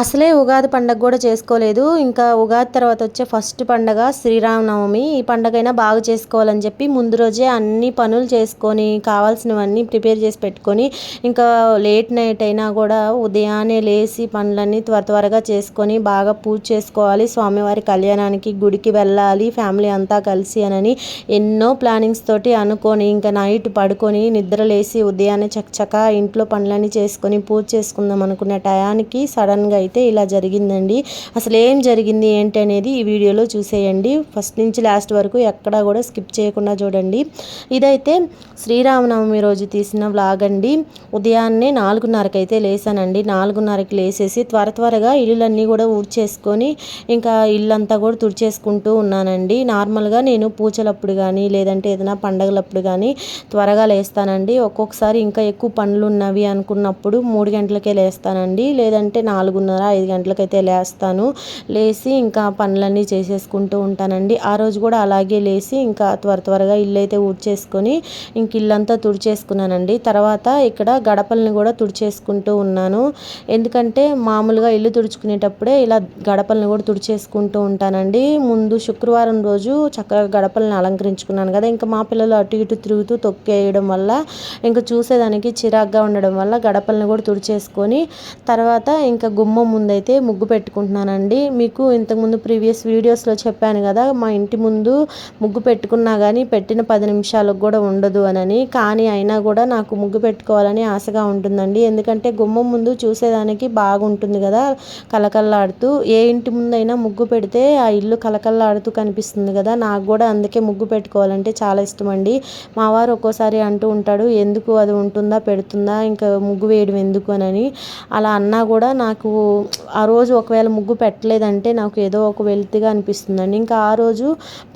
అసలే ఉగాది పండగ కూడా చేసుకోలేదు. ఇంకా ఉగాది తర్వాత వచ్చే ఫస్ట్ పండగ శ్రీరామనవమి. ఈ పండగైనా బాగా చేసుకోవాలని చెప్పి ముందు రోజే అన్ని పనులు చేసుకొని కావాల్సినవన్నీ ప్రిపేర్ చేసి పెట్టుకొని ఇంకా లేట్ నైట్ అయినా కూడా ఉదయాన్నే లేచి పనులన్నీ త్వర త్వరగా చేసుకొని బాగా పూజ చేసుకోవాలి. స్వామివారి కళ్యాణానికి గుడికి వెళ్ళాలి ఫ్యామిలీ అంతా కలిసి అనని ఎన్నో ప్లానింగ్స్ తోటి అనుకొని ఇంకా నైట్ పడుకొని నిద్ర లేచి ఉదయాన్నే చకచక ఇంట్లో పనులన్నీ చేసుకొని పూజ చేసుకుందాం అనుకునే టయానికి సడన్గా అయితే ఇలా జరిగిందండి. అసలు ఏం జరిగింది ఏంటి అనేది ఈ వీడియోలో చూసేయండి. ఫస్ట్ నుంచి లాస్ట్ వరకు ఎక్కడా కూడా స్కిప్ చేయకుండా చూడండి. ఇదైతే శ్రీరామనవమి రోజు తీసిన వ్లాగ్ అండి. ఉదయాన్నే నాలుగున్నరకి అయితే లేసానండి. నాలుగున్నరకి లేసేసి త్వర త్వరగా ఇల్లులన్నీ కూడా ఊడ్చేసుకొని ఇంకా ఇల్లంతా కూడా తుడిచేసుకుంటూ ఉన్నానండి. నార్మల్గా నేను పూజలప్పుడు కానీ లేదంటే ఏదైనా పండగలప్పుడు కానీ త్వరగా లేస్తానండి. ఒక్కొక్కసారి ఇంకా ఎక్కువ పనులు ఉన్నవి అనుకున్నప్పుడు మూడు గంటలకే లేస్తానండి. లేదంటే నాలుగున్నర ఐదు గంటలకైతే లేస్తాను. లేచి ఇంకా పనులన్నీ చేసేసుకుంటూ ఉంటానండి. ఆ రోజు కూడా అలాగే లేచి ఇంకా త్వర త్వరగా ఇల్లు అయితే ఊడ్చేసుకొని ఇంక ఇల్లంతా తుడిచేసుకున్నానండి. తర్వాత ఇక్కడ గడపల్ని కూడా తుడిచేసుకుంటూ ఉన్నాను. ఎందుకంటే మామూలుగా ఇల్లు తుడుచుకునేటప్పుడే ఇలా గడపల్ని కూడా తుడిచేసుకుంటూ ఉంటానండి. ముందు శుక్రవారం రోజు చక్కగా గడపలను అలంకరించుకున్నాను కదా ఇంకా మా పిల్లలు అటు ఇటు తిరుగుతూ తొక్కేయడం వల్ల ఇంకా చూసేదానికి చిరాగ్గా ఉండడం వల్ల గడపల్ని కూడా తుడిచేసుకొని తర్వాత ఇంకా గుమ్మ ముందైతే ముగ్గు పెట్టుకుంటున్నానండి. మీకు ఇంతకుముందు ప్రీవియస్ వీడియోస్లో చెప్పాను కదా మా ఇంటి ముందు ముగ్గు పెట్టుకున్నా కానీ పెట్టిన పది నిమిషాలకు కూడా ఉండదు అని కానీ అయినా కూడా నాకు ముగ్గు పెట్టుకోవాలని ఆశగా ఉంటుందండి. ఎందుకంటే గుమ్మం ముందు చూసేదానికి బాగుంటుంది కదా కలకల్లాడుతూ ఏ ఇంటి ముందైనా ముగ్గు పెడితే ఆ ఇల్లు కలకల్లాడుతూ కనిపిస్తుంది కదా నాకు కూడా అందుకే ముగ్గు పెట్టుకోవాలంటే చాలా ఇష్టం అండి మా వారు ఒక్కోసారి అంటూ ఉంటాడు ఎందుకు అది ఉంటుందా పెడుతుందా ఇంకా ముగ్గు వేయడం ఎందుకు? అని అలా అన్నా కూడా నాకు ఆ రోజు ఒకవేళ ముగ్గు పెట్టలేదంటే నాకు ఏదో ఒక వెలితిగా అనిపిస్తుందండి. ఇంకా ఆ రోజు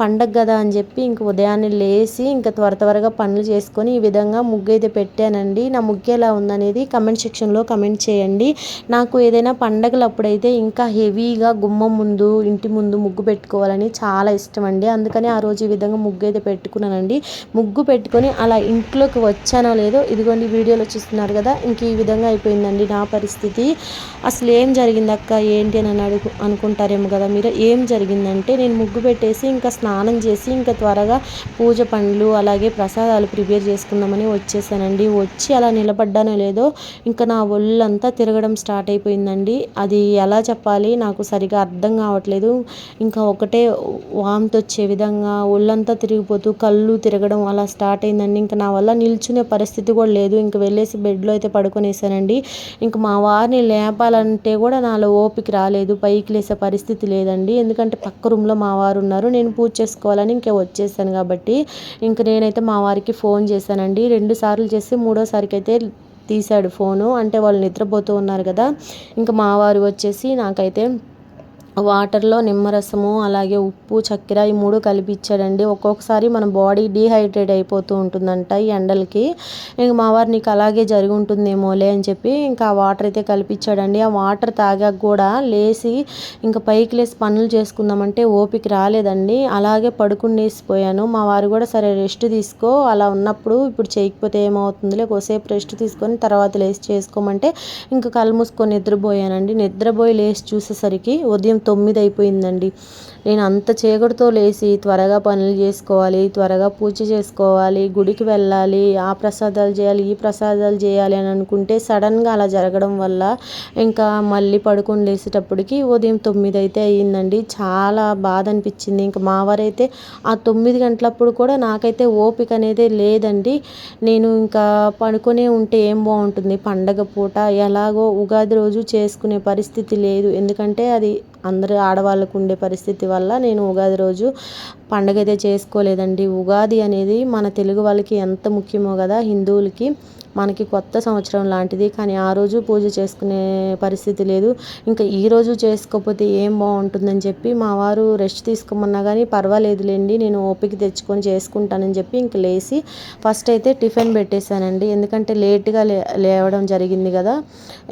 పండగ కదా అని చెప్పి ఇంక ఉదయాన్నే లేచి ఇంకా త్వర త్వరగా పనులు చేసుకొని ఈ విధంగా ముగ్గు అయితే పెట్టానండి. నా ముగ్గు ఎలా ఉందనేది కమెంట్ సెక్షన్లో కమెంట్ చేయండి. నాకు ఏదైనా పండగలు అప్పుడైతే ఇంకా హెవీగా గుమ్మం ముందు ఇంటి ముందు ముగ్గు పెట్టుకోవాలని చాలా ఇష్టం అండి అందుకని ఆ రోజు ఈ విధంగా ముగ్గు అయితే పెట్టుకున్నానండి. ముగ్గు పెట్టుకొని అలా ఇంట్లోకి వచ్చానో లేదో ఇదిగోండి వీడియోలో చూస్తున్నారు కదా ఇంక ఈ విధంగా అయిపోయిందండి నా పరిస్థితి. అసలు ఏం జరిగింది అక్క ఏంటి అని అడుగు అనుకుంటారేమో కదా మీరు. ఏం జరిగిందంటే నేను ముగ్గు పెట్టేసి ఇంకా స్నానం చేసి ఇంకా త్వరగా పూజ పండ్లు అలాగే ప్రసాదాలు ప్రిపేర్ చేసుకుందామని వచ్చేసానండి. వచ్చి అలా నిలబడ్డానో లేదో ఇంకా నా ఒళ్ళంతా తిరగడం స్టార్ట్ అయిపోయిందండి. అది ఎలా చెప్పాలి? నాకు సరిగా అర్థం కావట్లేదు. ఇంకా ఒకటే వాంతి వచ్చే విధంగా ఒళ్ళంతా తిరిగిపోతూ కళ్ళు తిరగడం అలా స్టార్ట్ అయిందండి. ఇంకా నా వల్ల నిల్చునే పరిస్థితి కూడా లేదు. ఇంకా వెళ్ళేసి బెడ్లో అయితే పడుకొనేసానండి. ఇంకా మా వారిని లేపాలంటే కూడా నాలో ఓపిక రాలేదు పైకి లేసే పరిస్థితి లేదండి. ఎందుకంటే పక్క రూమ్లో మా వారు ఉన్నారు. నేను పూజ చేసుకోవాలని ఇంకా వచ్చేసాను కాబట్టి ఇంక నేనైతే మా వారికి ఫోన్ చేశానండి. రెండు సార్లు చేసి మూడోసారికి అయితే తీశాడు ఫోను. అంటే వాళ్ళు నిద్రపోతూ ఉన్నారు కదా. ఇంకా మా వారు వచ్చేసి నాకైతే వాటర్లో నిమ్మరసము అలాగే ఉప్పు చక్కెర ఈ మూడు కలిపి ఇచ్చాడండి ఒక్కొక్కసారి మన బాడీ డీహైడ్రేట్ అయిపోతూ ఉంటుందంట ఈ ఎండలకి. ఇంక మా వారు నీకు అలాగే జరిగి ఉంటుందేమోలే అని చెప్పి ఇంకా ఆ వాటర్ అయితే కలిపించాడండి ఆ వాటర్ తాగాక కూడా లేచి ఇంకా పైకి లేసి పనులు చేసుకుందామంటే ఓపిక రాలేదండి. అలాగే పడుకునేసిపోయాను మా వారు కూడా సరే రెస్ట్ తీసుకో అలా ఉన్నప్పుడు ఇప్పుడు చేయకపోతే ఏమవుతుందిలే కొద్దిసేపు రెస్ట్ తీసుకొని తర్వాత లేచి చేసుకోమంటే ఇంకా కళ్ళు మూసుకొని నిద్రపోయానండి. నిద్రపోయి లేచి చూసేసరికి ఉదయం తొమ్మిది అయిపోయిందండి. నేను అంత చీకటితో లేచి త్వరగా పనులు చేసుకోవాలి త్వరగా పూజ చేసుకోవాలి గుడికి వెళ్ళాలి ఆ ప్రసాదాలు చేయాలి ఈ ప్రసాదాలు చేయాలి అని అనుకుంటే సడన్గా అలా జరగడం వల్ల ఇంకా మళ్ళీ పడుకొని లేసేటప్పటికి ఉదయం తొమ్మిది అయితే అయ్యిందండి. చాలా బాధ అనిపించింది. ఇంకా మా వారైతే ఆ తొమ్మిది గంటలప్పుడు కూడా నాకైతే ఓపిక అనేది లేదండి. నేను ఇంకా పడుకొనే ఉంటే ఏం బాగుంటుంది? పండగ పూట ఎలాగో ఉగాది రోజు చేసుకునే పరిస్థితి లేదు. ఎందుకంటే అది అందరూ ఆడవాళ్ళకు ఉండే పరిస్థితి వల్ల నేను ఉగాది రోజు పండగ అయితే చేసుకోలేదండి. ఉగాది అనేది మన తెలుగు వాళ్ళకి ఎంత ముఖ్యమో కదా హిందువులకి మనకి కొత్త సంవత్సరం లాంటిది కానీ ఆ రోజు పూజ చేసుకునే పరిస్థితి లేదు. ఇంకా ఈ రోజు చేసుకోకపోతే ఏం బాగుంటుందని చెప్పి మా వారు రెస్ట్ తీసుకోమన్నా కానీ పర్వాలేదులేండి నేను ఓపిక తెచ్చుకొని చేసుకుంటానని చెప్పి ఇంక లేచి ఫస్ట్ అయితే టిఫిన్ పెట్టేశానండి. ఎందుకంటే లేట్గా లే లేవడం జరిగింది కదా.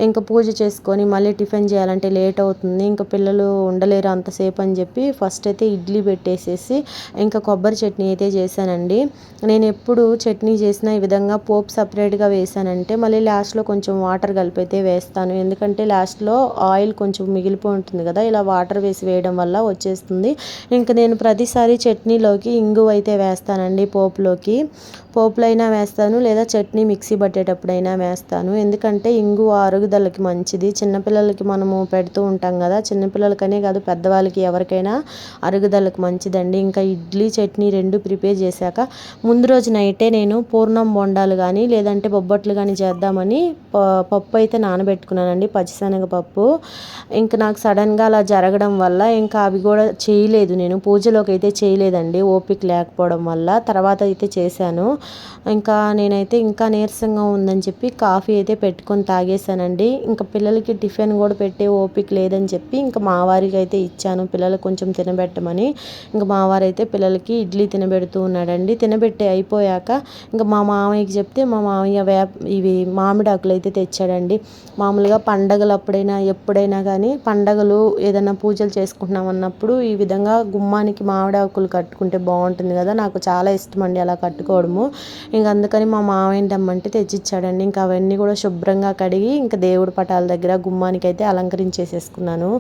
ఇంకా పూజ చేసుకొని మళ్ళీ టిఫిన్ చేయాలంటే లేట్ అవుతుంది. ఇంకా పిల్లలు ఉండలేరు అంతసేపు అని చెప్పి ఫస్ట్ అయితే ఇడ్లీ పెట్టేసేసి ఇంకా కొబ్బరి చట్నీ అయితే చేశానండి. నేను ఎప్పుడు చట్నీ చేసిన ఈ విధంగా పోపు సపరేట్గా వేసానంటే మళ్ళీ లాస్ట్లో కొంచెం వాటర్ కలిపితే వేస్తాను. ఎందుకంటే లాస్ట్లో ఆయిల్ కొంచెం మిగిలిపోయి ఉంటుంది కదా ఇలా వాటర్ వేసి వేయడం వల్ల వచ్చేస్తుంది. ఇంకా నేను ప్రతిసారి చట్నీలోకి ఇంగువ అయితే వేస్తానండి పోపులోకి. పోపులు అయినా వేస్తాను లేదా చట్నీ మిక్సీ పట్టేటప్పుడైనా వేస్తాను. ఎందుకంటే ఇంగువ అరుగుదలకి మంచిది. చిన్నపిల్లలకి మనము పెడుతూ ఉంటాం కదా చిన్నపిల్లలకనే కాదు పెద్దవాళ్ళకి ఎవరికైనా అరుగుదలకు మంచిదండి. ఇంకా ఇడ్లీ చట్నీ రెండు ప్రిపేర్ చేశాక ముందు రోజు నైటే నేను పూర్ణం బొండాలు కానీ లేదంటే బొబ్బట్లు కానీ చేద్దామని పప్పు అయితే నానబెట్టుకున్నానండి పచ్చిశనగ పప్పు ఇంకా నాకు సడన్గా అలా జరగడం వల్ల ఇంకా అవి కూడా చేయలేదు నేను. పూజలోకి అయితే చేయలేదండి ఓపిక లేకపోవడం వల్ల. తర్వాత అయితే చేశాను. ఇంకా నేనైతే ఇంకా నీరసంగా ఉందని చెప్పి కాఫీ అయితే పెట్టుకొని తాగేశానండి. ఇంకా పిల్లలకి టిఫిన్ కూడా పెట్టే ఓపిక లేదని చెప్పి ఇంకా మా వారికి అయితే ఇచ్చాను. పిల్లలకు కొంచెం తినబెట్టమని ఇంకా మావారు అయితే పిల్లలకి ఇడ్లీ తినబెడుతూ ఉన్నాడండి. తినబెట్టి అయిపోయాక ఇంకా మా మామయ్యకి చెప్తే మా మామయ్య వేప ఇవి మామిడాకులు అయితే తెచ్చాడండి. మామూలుగా పండగలు అప్పుడైనా ఎప్పుడైనా కానీ పండగలు ఏదైనా పూజలు చేసుకుంటున్నాం అన్నప్పుడు ఈ విధంగా గుమ్మానికి మామిడి ఆకులు కట్టుకుంటే బాగుంటుంది కదా. నాకు చాలా ఇష్టం అండి అలా కట్టుకోవడము. ఇంక అందుకని మా మామ ఏంటమ్మంటే తెచ్చిచ్చాడండి. ఇంకా అవన్నీ కూడా శుభ్రంగా కడిగి ఇంకా దేవుడి పటాల దగ్గర గుమ్మానికి అయితే అలంకరించేసేసుకున్నాను.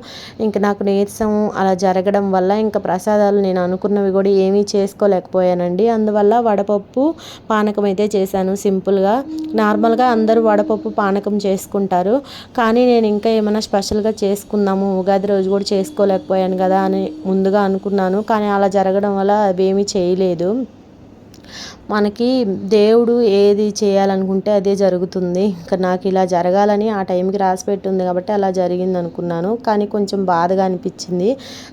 ఇంకా నాకు నీరసం అలా జరగడం వల్ల ఇంకా ప్రసాదాలు నేను అనుకున్నవి కూడా ఏమీ చేసుకోలేకపోయానండి. అందువల్ల వడపప్పు పానకం అయితే చేశాను సింపుల్గా. నార్మల్గా అందరూ వడపప్పు పానకం చేసుకుంటారు. కానీ నేను ఇంకా ఏమైనా స్పెషల్గా చేసుకుందాము ఉగాది రోజు కూడా చేసుకోలేకపోయాను కదా అని ముందుగా అనుకున్నాను. కానీ అలా జరగడం వల్ల అవేమీ చేయలేదు. మనకి దేవుడు ఏది చేయాలనుకుంటే అదే జరుగుతుంది. ఇంకా నాకు ఇలా జరగాలని ఆ టైంకి రాసి పెట్టుంది కాబట్టి అలా జరిగింది అనుకున్నాను. కానీ కొంచెం బాధగా అనిపించింది.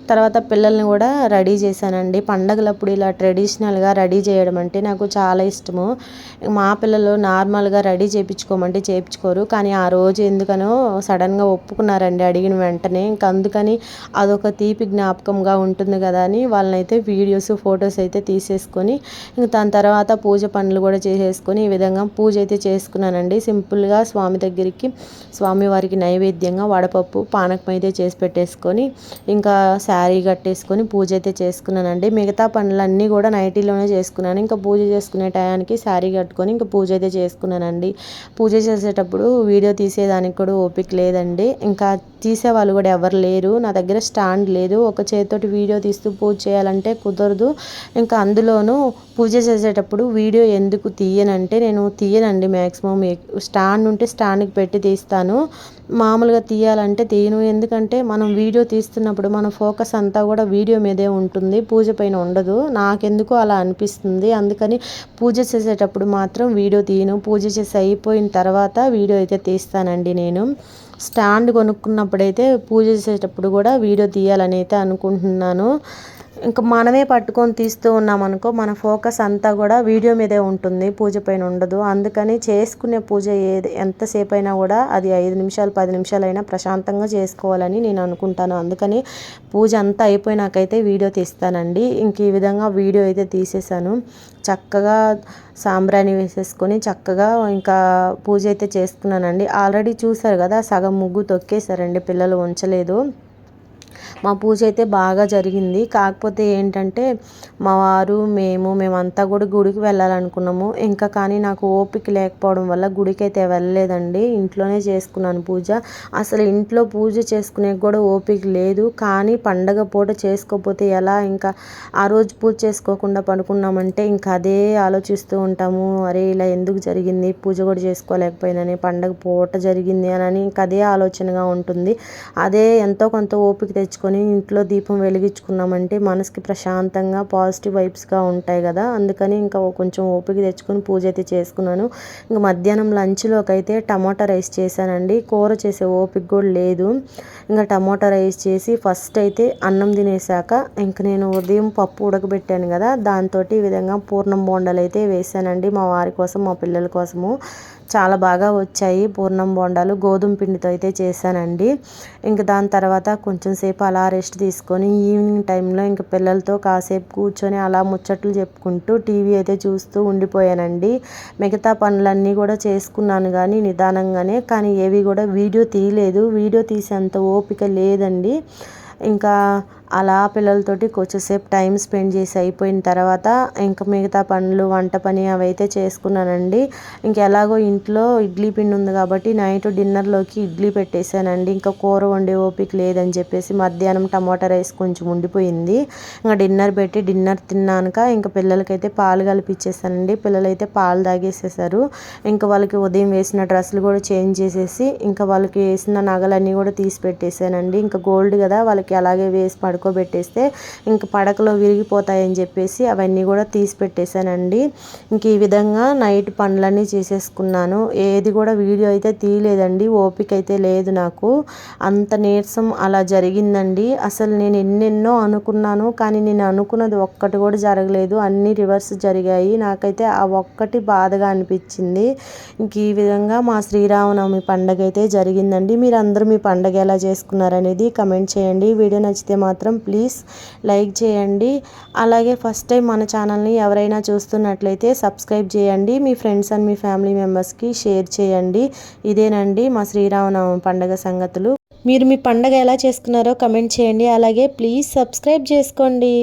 తర్వాత పిల్లల్ని కూడా రెడీ చేశానండి. పండగలప్పుడు ఇలా ట్రెడిషనల్గా రెడీ చేయడం అంటే నాకు చాలా ఇష్టము. మా పిల్లలు నార్మల్గా రెడీ చేయించుకోమంటే చేయించుకోరు కానీ ఆ రోజు ఎందుకనో సడన్గా ఒప్పుకున్నారండి అడిగిన వెంటనే. ఇంకా అందుకని అదొక తీపి జ్ఞాపకంగా ఉంటుంది కదా అని వాళ్ళనైతే వీడియోస్ ఫొటోస్ అయితే తీసేసుకొని ఇంక దాని తర్వాత పూజ పనులు కూడా చేసేసుకొని ఈ విధంగా పూజ అయితే చేసుకున్నానండి. సింపుల్గా స్వామి దగ్గరికి స్వామివారికి నైవేద్యంగా వడపప్పు పానకం అయితే చేసి పెట్టేసుకొని ఇంకా శారీ కట్టేసుకొని పూజ అయితే చేసుకున్నానండి. మిగతా పనులన్నీ కూడా నైటీలోనే చేసుకున్నాను. ఇంకా పూజ చేసుకునే టయానికి శారీ కట్టుకొని ఇంకా పూజ అయితే చేసుకున్నానండి. పూజ చేసేటప్పుడు వీడియో తీసేదానికి కూడా ఓపిక లేదండి. ఇంకా తీసే వాళ్ళు కూడా ఎవరు లేరు. నా దగ్గర స్టాండ్ లేదు. ఒక చేతితోటి వీడియో తీస్తూ పూజ చేయాలంటే కుదరదు. ఇంకా అందులోనూ పూజ చేసేటప్పుడు వీడియో ఎందుకు తీయనంటే నేను తీయనండి మ్యాక్సిమం స్టాండ్ ఉంటే స్టాండ్కి పెట్టి తీస్తాను. మామూలుగా తీయాలంటే తీయను. ఎందుకంటే మనం వీడియో తీస్తున్నప్పుడు మన ఫోకస్ అంతా కూడా వీడియో మీదే ఉంటుంది. పూజ పైన ఉండదు. నాకెందుకు అలా అనిపిస్తుంది. అందుకని పూజ చేసేటప్పుడు మాత్రం వీడియో తీయను. పూజ చేసి అయిపోయిన తర్వాత వీడియో అయితే తీస్తానండి నేను. స్టాండ్ కొనుక్కున్నప్పుడైతే పూజ చేసేటప్పుడు కూడా వీడియో తీయాలని అయితే అనుకుంటున్నాను. ఇంకా మనమే పట్టుకొని తీస్తూ ఉన్నామనుకో మన ఫోకస్ అంతా కూడా వీడియో మీదే ఉంటుంది పూజ పైన ఉండదు. అందుకని చేసుకునే పూజ ఏది ఎంతసేపు అయినా కూడా అది ఐదు నిమిషాలు పది నిమిషాలు అయినా ప్రశాంతంగా చేసుకోవాలని నేను అనుకుంటాను. అందుకని పూజ అంతా అయిపోయినాకైతే వీడియో తీస్తానండి. ఇంక ఈ విధంగా వీడియో అయితే తీసేసాను. చక్కగా సాంబ్రాణి వేసేసుకొని చక్కగా ఇంకా పూజ అయితే చేసుకున్నానండి ఆల్రెడీ చూసారు కదా సగం ముగ్గు తొక్కేశారండి పిల్లలు ఉంచలేదు. మా పూజ అయితే బాగా జరిగింది. కాకపోతే ఏంటంటే మా వారు మేము మేమంతా కూడా గుడికి వెళ్ళాలనుకున్నాము. ఇంకా కానీ నాకు ఓపిక లేకపోవడం వల్ల గుడికి అయితే వెళ్ళలేదండి. ఇంట్లోనే చేసుకున్నాను పూజ. అసలు ఇంట్లో పూజ చేసుకునే కూడా ఓపిక లేదు. కానీ పండగ పూట చేసుకోకపోతే ఎలా ఇంకా ఆ రోజు పూజ చేసుకోకుండా పడుకున్నామంటే ఇంకా అదే ఆలోచిస్తూ ఉంటాము. అరే ఇలా ఎందుకు జరిగింది? పూజ కూడా చేసుకోలేకపోయినని. పండగ పూట జరిగింది అని ఇంకా అదే ఆలోచనగా ఉంటుంది. అదే ఎంతో కొంత ఓపిక తెచ్చుకొని ఇంట్లో దీపం వెలిగించుకున్నామంటే మనసుకి ప్రశాంతంగా పాజిటివ్ వైబ్స్గా ఉంటాయి కదా. అందుకని ఇంకా కొంచెం ఓపిక తెచ్చుకొని పూజ అయితే చేసుకున్నాను. ఇంకా మధ్యాహ్నం లంచ్లోకి అయితే టమాటా రైస్ చేశానండి. కూర చేసే ఓపిక కూడా లేదు. ఇంకా టమాటా రైస్ చేసి ఫస్ట్ అయితే అన్నం తినేసాక ఇంక నేను ఉదయం పప్పు ఉడకబెట్టాను కదా. దాంతో ఈ విధంగా పూర్ణం బోండాలు అయితే వేసానండి మా వారి కోసం మా పిల్లల కోసము. చాలా బాగా వచ్చాయి. పూర్ణం బోండాలు గోధుమ పిండితో అయితే చేశానండి. ఇంక దాని తర్వాత కొంచెం సేపు అలా రెస్ట్ తీసుకొని ఈవినింగ్ టైంలో ఇంకా పిల్లలతో కాసేపు కూర్చొని అలా ముచ్చట్లు చెప్పుకుంటూ టీవీ అయితే చూస్తూ ఉండిపోయానండి. మిగతా పనులన్నీ కూడా చేసుకున్నాను కానీ నిదానంగానే కానీ ఏవి కూడా వీడియో తీయలేదు. వీడియో తీసేంత ఓపిక లేదండి. ఇంకా అలా పిల్లలతోటి కొంచెంసేపు టైం స్పెండ్ చేసి అయిపోయిన తర్వాత ఇంకా మిగతా పనులు వంట పని అవైతే చేసుకున్నానండి. ఇంకెలాగో ఇంట్లో ఇడ్లీ పిండి ఉంది కాబట్టి నైట్ డిన్నర్లోకి ఇడ్లీ పెట్టేశానండి. ఇంకా కూర వండే ఓపిక లేదని చెప్పేసి మధ్యాహ్నం టమాటా రైస్ కొంచెం ఉండిపోయింది. ఇంకా డిన్నర్ పెట్టి డిన్నర్ తిన్నాక ఇంకా పిల్లలకైతే పాలు కలిపిచ్చేసానండి పిల్లలైతే పాలు తాగేసేసారు ఇంకా వాళ్ళకి ఉదయం వేసిన డ్రెస్సులు కూడా చేంజ్ చేసేసి ఇంకా వాళ్ళకి వేసిన నగలన్నీ కూడా తీసి పెట్టేశానండి. ఇంకా గోల్డ్ కదా వాళ్ళకి అలాగే వేసి పడుకోబెట్టేస్తే ఇంక పడకలో విరిగిపోతాయని చెప్పేసి అవన్నీ కూడా తీసి పెట్టేశానండి ఇంక ఈ విధంగా నైట్ పనులన్నీ చేసేసుకున్నాను. ఏది కూడా వీడియో అయితే తీయలేదండి. ఓపిక అయితే లేదు నాకు. అంత నీరసం అలా జరిగిందండి. అసలు నేను ఎన్నెన్నో అనుకున్నాను కానీ నేను అనుకున్నది ఒక్కటి కూడా జరగలేదు. అన్నీ రివర్స్ జరిగాయి. నాకైతే ఆ ఒక్కటి బాధగా అనిపించింది. ఇంక ఈ విధంగా మా శ్రీరామనవమి పండగ అయితే జరిగిందండి. మీరు అందరూ మీ పండగ ఎలా చేసుకున్నారనేది కమెంట్ చేయండి. వీడియో నచ్చితే మాత్రం మాత్రం ప్లీజ్ లైక్ చేయండి. అలాగే ఫస్ట్ టైం మన ఛానల్ని ఎవరైనా చూస్తున్నట్లయితే సబ్స్క్రైబ్ చేయండి. మీ ఫ్రెండ్స్ అండ్ మీ ఫ్యామిలీ మెంబర్స్కి షేర్ చేయండి. ఇదేనండి మా శ్రీరామనవమి పండగ సంగతులు. మీరు మీ పండగ ఎలా చేసుకున్నారో కమెంట్ చేయండి. అలాగే ప్లీజ్ సబ్స్క్రైబ్ చేసుకోండి.